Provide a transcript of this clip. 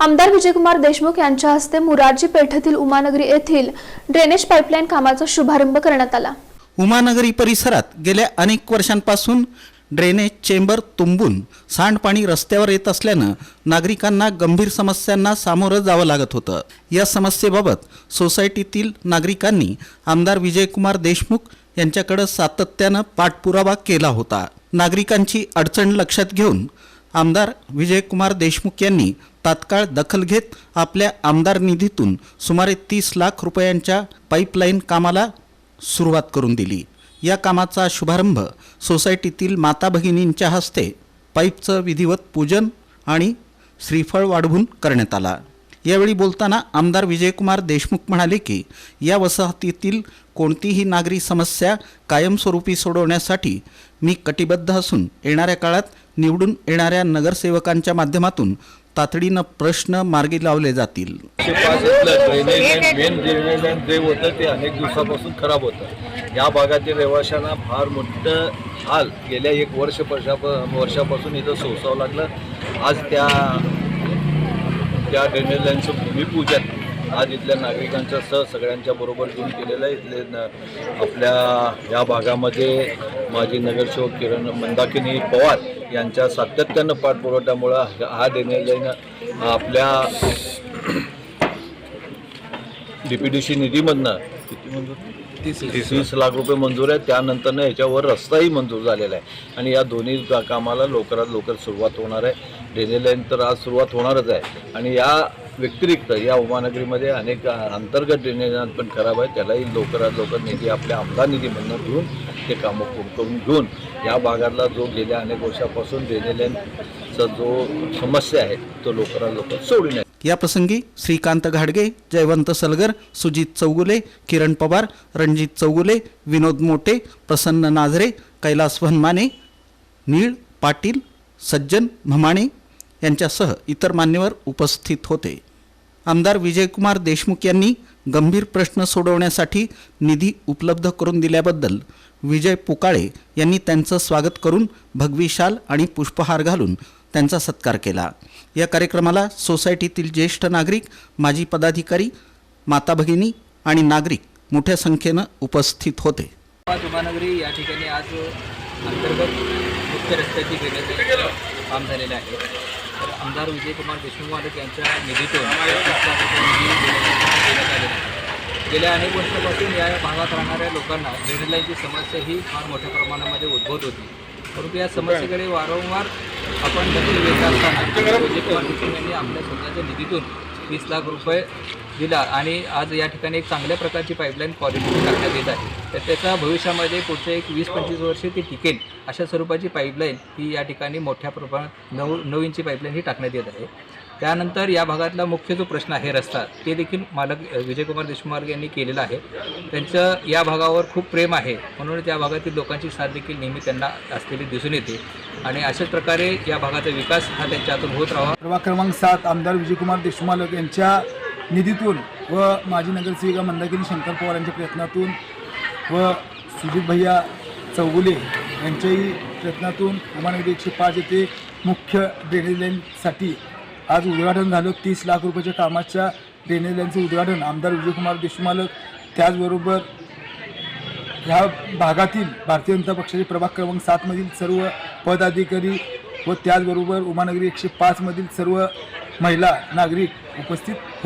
आमदार विजयकुमार देशमुख यांच्या हस्ते मुरारजी पेठेतील उमानगरी येथील ड्रेनेज पाईपलाईन कामाचा शुभारंभ करण्यात आला. उमानगरी परिसरात गेल्या अनेक वर्षांपासून ड्रेनेज चेंबर तुंबून सांडपाणी रस्त्यावर येत असल्यानं नागरिकांना गंभीर समस्यांना सामोरं जावं लागत होतं. या समस्येबाबत सोसायटीतील नागरिकांनी आमदार विजयकुमार देशमुख यांच्याकडं सातत्यानं पाठपुरावा केला होता. नागरिकांची अडचण लक्षात घेऊन आमदार विजयकुमार देशमुख यांनी तात्काळ दखल घेत आपल्या आमदार निधीतून सुमारे तीस लाख रुपयांच्या पाईपलाईन कामाला सुरुवात करून दिली. या कामाचा शुभारंभ सोसायटीतील माता भगिनींच्या हस्ते पाईपचं विधिवत पूजन आणि श्रीफळ वाढवून करण्यात आला. यावेळी बोलताना आमदार विजयकुमार देशमुख म्हणाले की या वसाहतीतील कोणतीही नागरी समस्या कायमस्वरूपी सोडवण्यासाठी मी कटिबद्ध असून येणाऱ्या काळात निवडून येणाऱ्या नगरसेवकांच्या माध्यमातून तातडीनं प्रश्न मार्गी लावले जातील. जे होतं ते अनेक दिवसापासून खराब होतं. या भागातील रहिवाशांना फार मोठं हाल गेल्या एक वर्ष वर्षाप वर्षापासून इथं सोसावं लागलं. आज त्या त्या ड्रेनेज लाईनचं भूमिपूजन आज इथल्या नागरिकांच्या सह सगळ्यांच्या बरोबर घेऊन केलेलं आहे. इथले न- आपल्या या भागामध्ये माजी नगरसेवक किरण मंदाकिनी पवार यांच्या सातत्यानं पाठपुरवठ्यामुळं हा ड्रेनेज लाईन आपल्या डीपीडीसी निधीमधनं किती मंजूर तीस लाख रुपये मंजूर आहे त्यानंतरनं याच्यावर रस्ताही मंजूर झालेला आहे. आणि या दोन्ही कामाला लवकरात लवकर सुरुवात होणार आहे. ड्रेनेज लाईन तर आज सुरुवात होणारच आहे. आणि या व्यतिरिक्त या उमानगरीमध्ये अनेक अंतर्गत ड्रेनेज पण खराब आहे त्यालाही लवकरात लवकर निधी आपल्या आमदार निधीमधनं घेऊन ते कामं पूर्ण करून घेऊन या भागातला जो गेल्या अनेक वर्षापासून ड्रेनेज लाईनचा जो समस्या आहे तो लवकरात लवकर सोडून या प्रसंगी श्रीकांत घाडगे जयवंत सलगर सुजित चौगुले किरण पवार रणजित चौगुले विनोद मोटे प्रसन्न नाझरे कैलास वनमाने नीळ पाटील सज्जन म्हमाणे यांच्यासह इतर मान्यवर उपस्थित होते. आमदार विजयकुमार देशमुख यांनी गंभीर प्रश्न सोडवण्यासाठी निधी उपलब्ध करून दिल्याबद्दल विजय पुकाळे यांनी त्यांचं स्वागत करून भगवी शाल आणि पुष्पहार घालून त्यांचा सत्कार केला. या कार्यक्रमाला सोसायटीतील ज्येष्ठ नागरिक माजी पदाधिकारी माता भगिनी आणि नागरिक मोठ्या संख्येनं उपस्थित होते. आज या ठिकाणी आज अंतर्गत मुख्य रस्त्याची काम झालेलं आहे. तर आमदार विजयकुमार देशमुख मालक यांच्या निधीतून देण्यात आलेला आहे. गेल्या अनेक वर्षापासून या भागात राहणाऱ्या लोकांना ड्रेनेज लाईनची समस्या ही फार मोठ्या प्रमाणामध्ये उद्भवत होती. परंतु या समस्येकडे वारंवार आपण दखल घेत असताना विजयकुमार देशमुख यांनी आपल्या स्वतःच्या निधीतून वीस लाख रुपये दिला आणि आज या ठिकाणी एक चांगल्या प्रकारची पाईपलाईन क्वालिटी करण्यात येत आहे. तर त्याचा भविष्यामध्ये पुढचे एक वीस पंचवीस वर्षे ती टिकेल अशा स्वरूपाची पाईपलाईन ही या ठिकाणी मोठ्या प्रमाणात नऊ नऊ इंची पाईपलाईन ही टाकण्यात येत आहे. त्यानंतर या भागातला मुख्य जो प्रश्न आहे रस्ता ते देखील मालक विजयकुमार देशमार्ग यांनी केलेला आहे. त्यांचं या भागावर खूप प्रेम आहे म्हणून त्या भागातील लोकांची साथ देखील नेहमी त्यांना असलेली दिसून येते. आणि अशाच प्रकारे या भागाचा विकास हा त्यांच्या हातून होत राहावा. प्रभाग क्रमांक सात आमदार विजयकुमार देशमालक यांच्या निधीतून व माजी नगरसेविका मंदाकिनी शंकर पवार यांच्या प्रयत्नातून व सुजित भैया चौगुले यांच्याही प्रयत्नातून उमानगरी एकशे पाच येथे मुख्य ड्रेनेज लाईनसाठी आज उद्घाटन झालं. तीस लाख रुपयाच्या कामाच्या ड्रेनेज लाईनचं उद्घाटन आमदार विजयकुमार देशमालक त्याचबरोबर ह्या भागातील भारतीय जनता पक्षाचे प्रभाग क्रमांक सातमधील सर्व पदाधिकारी व त्याचबरोबर उमानगरी एकशे पाचमधील सर्व महिला नागरिक उपस्थित